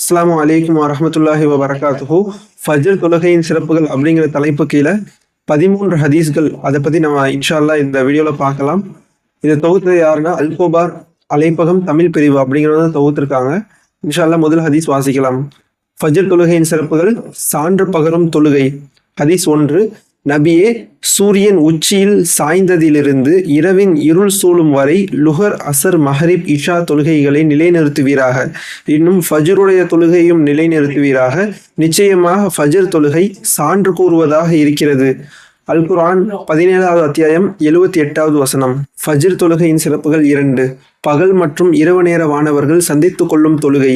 அஸ்லாம் வலைக்கம் வரமத்துல்லாஹி வபரகாத்துஹு. ஃபஜர் தொழுகையின் சிறப்புகள் அப்படிங்கிற தலைப்பு கீழே பதிமூன்று ஹதீஸ்கள். அதை பற்றி நம்ம இன்ஷால்லா இந்த வீடியோவில் பார்க்கலாம் இதை தொகுத்தது யாருன்னா அல்கோபார் அலைப்பகம் தமிழ் பிரிவு அப்படிங்கிறத தொகுத்துருக்காங்க. இன்ஷால்லா முதல் ஹதீஸ் வாசிக்கலாம். ஃபஜர் தொழுகையின் சிறப்புகள் சான்று பகரும் தொழுகை. ஹதீஸ் ஒன்று நபியே சூரியன் உச்சியில் சாய்ந்ததிலிருந்து இரவின் இருள் சூழும் வரை லுகர் அசர் மஹரிப் இஷா தொழுகைகளை நிலைநிறுத்துவீராக. இன்னும் ஃபஜ்ருடைய தொழுகையும் நிலைநிறுத்துவீராக. நிச்சயமாக ஃபஜ்ர் தொழுகை சான்று கூறுவதாக இருக்கிறது. அல் குர்ஆன் பதினேழாவது அத்தியாயம் எழுவத்தி எட்டாவது வசனம். ஃபஜ்ர் தொழுகையின் சிறப்புகள் இரண்டு. பகல் மற்றும் இரவு நேர வானவர்கள் சந்தித்துக் கொள்ளும் தொழுகை.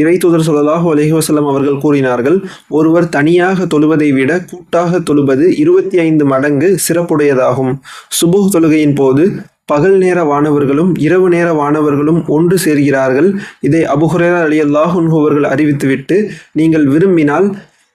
இறை தூதர் ஸல்லல்லாஹு அலைஹி வஸல்லம் அவர்கள் கூறினார்கள் ஒருவர் தனியாக தொழுவதை விட கூட்டாக தொழுவது இருபத்தி ஐந்து மடங்கு சிறப்புடையதாகும். சுபுஹ் தொழுகையின் போது பகல் நேர வானவர்களும் இரவு நேர வானவர்களும் ஒன்று சேர்கிறார்கள். இதை அபுஹுரேரா அலி அல்லாஹுன் அவர்கள் அறிவித்துவிட்டு நீங்கள் விரும்பினால்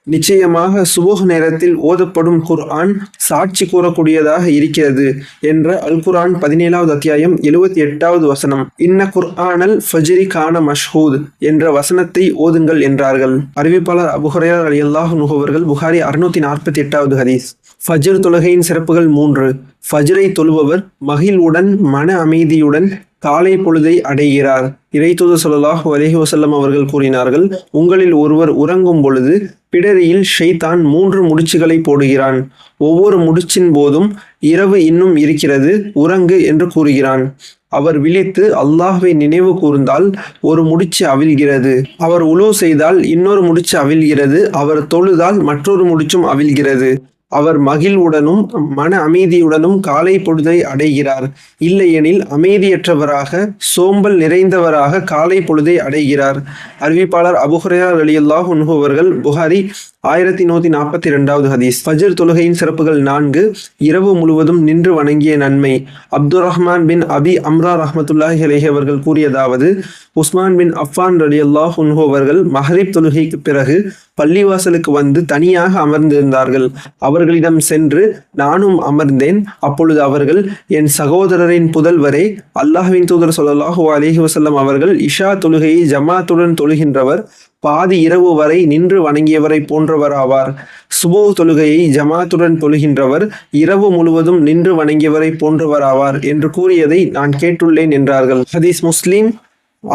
நிச்சயமாக சுபுஹ் நேரத்தில் ஓதப்படும் குர்ஆன் சாட்சி கூறக்கூடியதாக இருக்கிறது என்ற அல் குர்ஆன் பதினேழாவது அத்தியாயம் எழுபத்தி எட்டாவது வசனம். இன்ன குர்ஆனல் ஃபஜ்ரி கான மஷ்ஹூத் என்ற வசனத்தை ஓதுங்கள் என்றார்கள். அறிவிப்பாளர் அபுஹரையர் அலி அல்லாஹ் அவர்கள் புகாரி அறுநூத்தி நாற்பத்தி எட்டாவது ஹதீஸ். ஃபஜ்ர் தொழுகையின் சிறப்புகள் மூன்று. ஃபஜ்ரை தொழுபவர் மகிழ்வுடன் மன அமைதியுடன் காலை பொழுதை அடைகிறார். இறைத்தூதர் ஸல்லல்லாஹு அலைஹி வசல்லம் அவர்கள் கூறினார்கள் உங்களில் ஒருவர் உறங்கும் பொழுது பிடரியில் ஷைத்தான் மூன்று முடிச்சுகளை போடுகிறான். ஒவ்வொரு முடிச்சின் போதும் இரவு இன்னும் இருக்கிறது உறங்கு என்று கூறுகிறான். அவர் விழித்து அல்லாஹ்வை நினைவு கூர்ந்தால் ஒரு முடிச்சு அவிழ்கிறது. அவர் உழவு செய்தால் இன்னொரு முடிச்சு அவிழ்கிறது அவர் தொழுதால் மற்றொரு முடிச்சும் அவிழ்கிறது. அவர் மகிழ்வுடனும் மன அமைதியுடனும் காலை பொழுதை அடைகிறார். இல்லையெனில் அமைதியற்றவராக சோம்பல் நிறைந்தவராக காலை பொழுதை அடைகிறார். அறிவிப்பாளர் அபுஹுரேரா அலியுல்லாஹ் அவர்கள் புகாரி ஆயிரத்தி நூத்தி நாற்பத்தி இரண்டாவது ஹதீஸ். ஃபஜர் தொழுகையின் சிறப்புகள் நான்கு இரவு முழுவதும் நின்று வணங்கிய நன்மை. அப்துல் ரஹ்மான் பின் அபி அம்ரா ரஹமத்துல்லாஹி அலேஹி அவர்கள் கூறியதாவது உஸ்மான் பின் அஃபான் அலி அல்லாஹ் அவர்கள் மஹரீப் தொழுகைக்கு பிறகு பள்ளிவாசலுக்கு வந்து தனியாக அமர்ந்திருந்தார்கள். அவர் அவர்களிடம் சென்று நானும் அமர்ந்தேன். அப்பொழுது அவர்கள் என் சகோதரரின் புதல்வரே அல்லாஹ்வின் தூதர் சொல்லலாஹு அலிஹி வசல்லம் அவர்கள் இஷா தொழுகையை ஜமாத்துடன் தொழுகின்றவர் பாதி இரவு வரை நின்று வணங்கியவரை போன்றவராவார். சுபோ தொழுகையை ஜமாத்துடன் தொழுகின்றவர் இரவு முழுவதும் நின்று வணங்கியவரை போன்றவராவார் என்று கூறியதை நான் கேட்டுள்ளேன் என்றார்கள். ஹதீஸ் முஸ்லீம்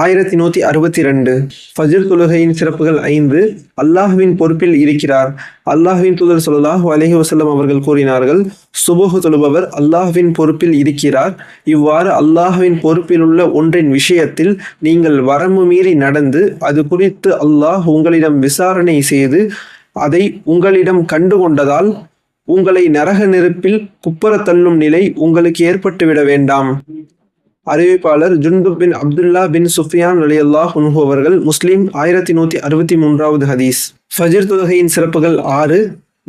ஆயிரத்தி நூற்றி அறுபத்தி ரெண்டு ஃபஜிர் தொழுகையின் சிறப்புகள் ஐந்து. அல்லாஹ்வின் பொறுப்பில் இருக்கிறார். அல்லாஹுவின் தூதர் சொல்லாஹு அலஹி வசல்லம் அவர்கள் கூறினார்கள் சுபுகு தொழுபவர் அல்லாஹ்வின் பொறுப்பில் இருக்கிறார். இவ்வாறு அல்லாஹுவின் பொறுப்பில் உள்ள ஒன்றின் விஷயத்தில் நீங்கள் வரம்பு மீறி நடந்து அது குறித்து அல்லாஹ் உங்களிடம் விசாரணை செய்து அதை உங்களிடம் கண்டுகொண்டதால் உங்களை நரக நெருப்பில் குப்பர தள்ளும் நிலை உங்களுக்கு ஏற்பட்டுவிட வேண்டாம். அறிவிப்பாளர் ஜுண்டு பின் அப்துல்லா பின் சுஃபியான் அலி அல்லாஹ் அவர்கள் முஸ்லீம் ஆயிரத்தி நூத்தி அறுபத்தி மூன்றாவது ஹதீஸ். ஃபஜிர் தொழுகையின் சிறப்புகள் ஆறு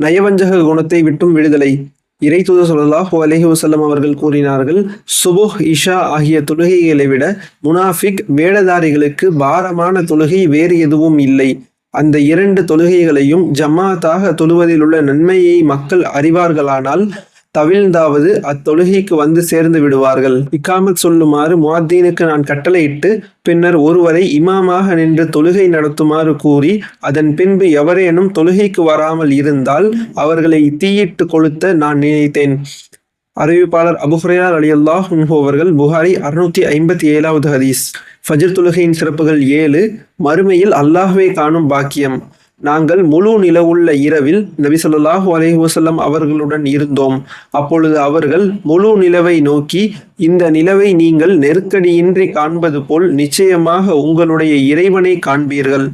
நயவஞ்சக குணத்தை விட்டும் விடுதலை. இறை தூதர் சொல்லாஹு அலஹி வசல்லம் அவர்கள் கூறினார்கள் சுபுஹ் இஷா ஆகிய தொழுகைகளை விட முனாஃபிக் வேடதாரிகளுக்கு பாரமான தொழுகை வேறு எதுவும் இல்லை. அந்த இரண்டு தொழுகைகளையும் ஜமாத்தாக தொழுவதில் உள்ள நன்மையை மக்கள் அறிவார்களானால் தவிழ்ந்தாவது அத்தொழுகைக்கு வந்து சேர்ந்து விடுவார்கள். இக்காமத் சொல்லுமாறு முவாத்தீனுக்கு நான் கட்டளையிட்டு பின்னர் ஒருவரை இமாமாக நின்று தொழுகை நடத்துமாறு கூறி அதன் பின்பு எவரேனும் தொழுகைக்கு வராமல் இருந்தால் அவர்களை தீயிட்டு கொளுத்த நான் நினைத்தேன். அறிவிப்பாளர் அபுஹுரையார் அலி அல்லாஹ் அவர்கள் புகாரி அறுநூத்தி ஐம்பத்தி ஏழாவது ஹதீஸ். ஃபஜர் தொழுகையின் சிறப்புகள் ஏழு மறுமையில் அல்லாஹ்வை காணும் பாக்கியம். நாங்கள் முழு நிலவுள்ள இரவில் நபி சொல்லாஹு அலஹி வசல்லம் அவர்களுடன் இருந்தோம். அப்பொழுது அவர்கள் முழு நிலவை நோக்கி இந்த நிலவை நீங்கள் நெருக்கடியின்றி காண்பது போல் நிச்சயமாக உங்களுடைய இறைவனை காண்பீர்கள்.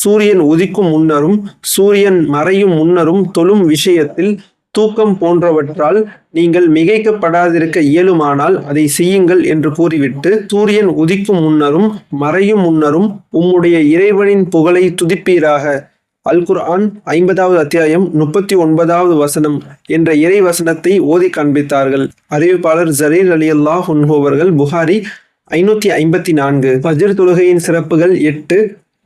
சூரியன் உதிக்கும் முன்னரும் சூரியன் மறையும் முன்னரும் தொழும் விஷயத்தில் தூக்கம் போன்றவற்றால் நீங்கள் மிகைக்கப்படாதிருக்க இயலுமானால் அதை செய்யுங்கள் என்று கூறிவிட்டு சூரியன் உதிக்கும் முன்னரும் மறையும் முன்னரும் உம்முடைய இறைவனின் புகழை துதிப்பீராக. அல் குர்ஆன் ஐம்பதாவது அத்தியாயம் முப்பத்தி ஒன்பதாவது வசனம் என்ற இறை வசனத்தை ஓதி காண்பித்தார்கள். அறிவிப்பாளர் ஜரீர் அலி அல்லாஹ் அவர்கள் புகாரி ஐநூற்றி ஐம்பத்தி நான்கு. ஃபஜ்ர் தொழுகையின் சிறப்புகள் எட்டு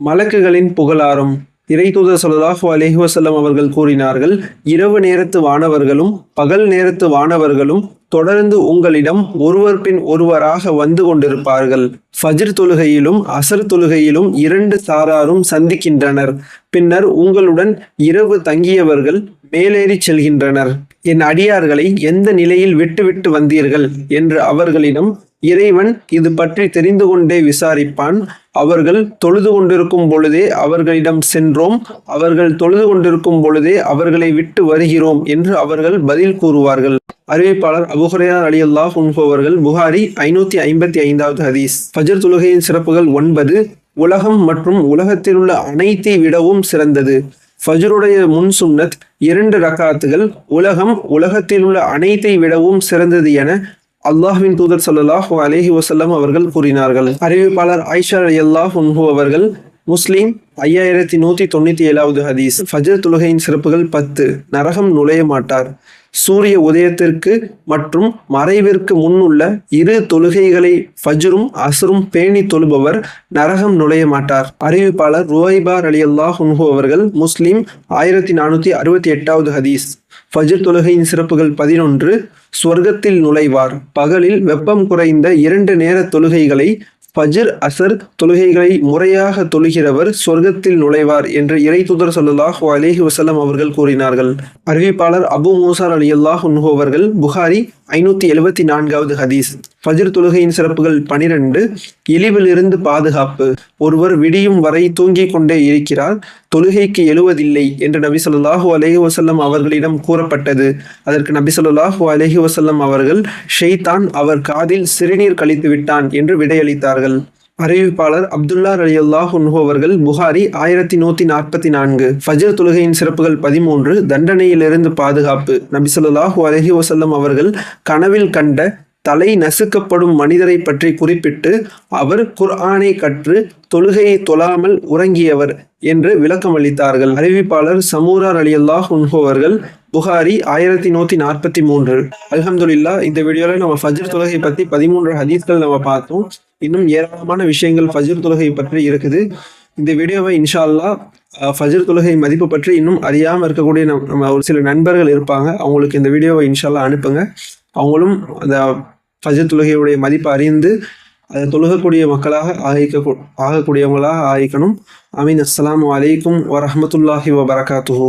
மலக்குகளின் புகழாரும். இறைதூதர் ஸல்லல்லாஹு அலைஹி வசல்லம் அவர்கள் கூறினார்கள் இரவு நேரத்து வானவர்களும் பகல் நேரத்து வானவர்களும் தொடர்ந்து உங்களிடம் ஒருவர் பின் ஒருவராக வந்து கொண்டிருப்பார்கள். ஃபஜ்ர் தொழுகையிலும் அசர் தொழுகையிலும் இரண்டு சாராரும் சந்திக்கின்றனர். பின்னர் உங்களுடன் இரவு தங்கியவர்கள் மேலேறி செல்கின்றனர். என் அடியார்களை எந்த நிலையில் விட்டுவிட்டு வந்தீர்கள்? என்று அவர்களிடம் இறைவன் இது பற்றி தெரிந்து கொண்டே விசாரிப்பான். அவர்கள் தொழுது கொண்டிருக்கும் பொழுதே அவர்களிடம் சென்றோம். அவர்கள் தொழுது கொண்டிருக்கும் பொழுதே அவர்களை விட்டு வருகிறோம் என்று அவர்கள் பதில் கூறுவார்கள். அறிவிப்பாளர் அபுஹுரையார் அலி அல்லாஹ் அவர்கள் புகாரி ஐநூத்தி ஐம்பத்தி ஐந்தாவது ஹதீஸ். ஃபஜர் தொழுகையின் சிறப்புகள் ஒன்பது உலகம் மற்றும் உலகத்தில் உள்ள அனைத்தை விடவும் சிறந்தது. ஃபஜ்ருடைய முன் சுன்னத் இரண்டு ரக்காத்துகள் உலகம் உலகத்தில் உள்ள அனைத்தை விடவும் சிறந்தது என அல்லாஹ்வின் தூதர் சல்லாஹூ அலேஹி வசல்லம் அவர்கள் கூறினார்கள். அறிவிப்பாளர் ஆயிஷா அல்லாஹ் உன்ஹூ அவர்கள் முஸ்லீம் ஐயாயிரத்தி நூத்தி தொண்ணூத்தி ஏழாவது ஹதீஸ் ஃபஜர் தொழுகையின் சிறப்புகள் பத்து நரகம் நுழைய மாட்டார். சூரிய உதயத்திற்கு மற்றும் மறைவிற்கு முன்னுள்ள இரு தொழுகைகளை ஃபஜ்ரும் அசுரும் பேணி தொழுபவர் நரகம் நுழைய மாட்டார். அறிவிப்பாளர் ருவைபார் அலி அல்லாஹ் அவர்கள் முஸ்லீம் ஆயிரத்தி நானூத்தி அறுபத்தி எட்டாவது ஹதீஸ். ஃபஜ்ர் தொழுகையின் சிறப்புகள் பதினொன்று சொர்க்கத்தில் நுழைவார். பகலில் வெப்பம் குறைந்த இரண்டு நேர தொழுகைகளை ஃபஜ்ர் அசர் தொழுகைகளை முறையாக தொழுகிறவர் சொர்க்கத்தில் நுழைவார் என்று இறை தூதர் ஸல்லல்லாஹு அலைஹி அவர்கள் கூறினார்கள். அறிவிப்பாளர் அபு மூசார் அலி அல்லாஹ் அவர்கள் புகாரி ஐநூத்தி எழுபத்தி நான்காவது ஹதீஸ். ஃபஜ்ர் தொழுகையின் சிறப்புகள் பனிரெண்டு. இழிவிலிருந்து பாதுகாப்பு. ஒருவர் விடியும் வரை தூங்கிக் கொண்டே இருக்கிறார். தொழுகைக்கு எழுவதில்லை என்று நபி சொல்லாஹு அலஹி வசல்லம் அவர்களிடம் கூறப்பட்டது. அதற்கு நபி சொல்லாஹு அலஹி வசல்லம் அவர்கள் ஷெய்தான் அவர் காதில் சிறுநீர் கழித்து விட்டான் என்று விடையளித்தார்கள். அறிவிப்பாளர் அப்துல்லா அலி அல்லாஹ் அவர்கள் புகாரி ஆயிரத்தி நூத்தி நாற்பத்தி நான்கு. ஃபஜர் தொழுகையின் சிறப்புகள் பதிமூன்று தண்டனையிலிருந்து பாதுகாப்பு. நபிசல்லாஹு அலஹி வசல்லம் அவர்கள் கனவில் கண்ட தலை நசுக்கப்படும் மனிதரை பற்றி குறிப்பிட்டு அவர் குர்ஆனை கற்று தொழுகையை தொழாமல் உறங்கியவர் என்று விளக்கம் அளித்தார்கள் அறிவிப்பாளர் சமூரார் அலியல்லாஹ் உன்ஹோவர்கள் அவர்கள் புகாரி ஆயிரத்தி நூத்தி நாற்பத்தி மூன்று. அலமதுல்லா இந்த வீடியோல நம்ம ஃபஜ்ர் தொழுகை பத்தி பதிமூன்று ஹதீஸ்கள் நம்ம பார்த்தோம். இன்னும் ஏராளமான விஷயங்கள் ஃபஜ்ர் தொழுகை பற்றி இருக்குது. இந்த வீடியோவை இன்ஷா அல்லாஹ் ஃபஜ்ர் தொழுகை மதிப்பு பற்றி இன்னும் அறியாமல் இருக்கக்கூடிய நம் நம்ம ஒரு சில நண்பர்கள் இருப்பாங்க. அவங்களுக்கு இந்த வீடியோவை இன்ஷால்லா அனுப்புங்க. அவங்களும் அந்த ஃபஜர் தொழுகையுடைய மதிப்பை அறிந்து அதை தொழுகக்கூடிய மக்களாக ஆகிக்க ஆகக்கூடியவங்களாக ஆகிக்கணும். அமீன். அஸ்லாம் அலைக்கும் வரமத்துல்லாஹி வபரகாத்துஹூ.